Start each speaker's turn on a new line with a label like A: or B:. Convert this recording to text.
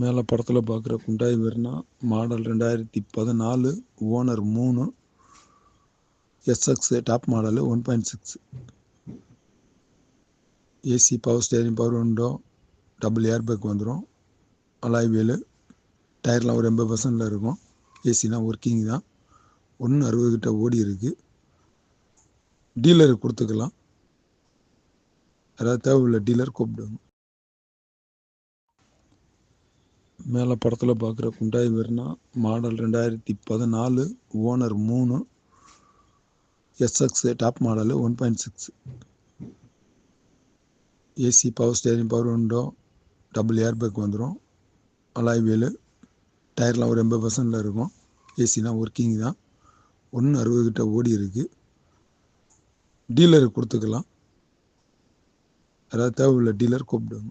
A: மேலே படத்தில் பார்க்குற குண்டாய் வெர்னா மாடல் ரெண்டாயிரத்தி பதினாலு ஓனர் மூணு SX top model one point six AC power steering power window double air bag வந்துடும் அலாய் வீலு டயர்லாம் ஒரு எண்பது பர்சன்டில் இருக்கும். ஏசிலாம் ஒர்க்கிங் தான். ஒன்று அறுபது கிட்ட ஓடி இருக்குது டீலருக்கு கொடுத்துக்கலாம். யாராவது தேவையுள்ள டீலர் கூப்பிடுங்க. மேலே படத்தில் பார்க்குற குண்டாய் வெர்னா மாடல் ரெண்டாயிரத்தி பதினாலு ஓனர் மூணு SX top model one point six AC power steering power window double air bag வந்துடும் அலாய் வீலு டயர்லாம் ஒரு எண்பது பர்சன்டில் இருக்கும். ஏசிலாம் ஒர்க்கிங் தான். ஒன்று அறுபது கிட்ட ஓடி இருக்குது டீலருக்கு கொடுத்துக்கலாம். யாராவது தேவையில்லை டீலர் கூப்பிடுங்க.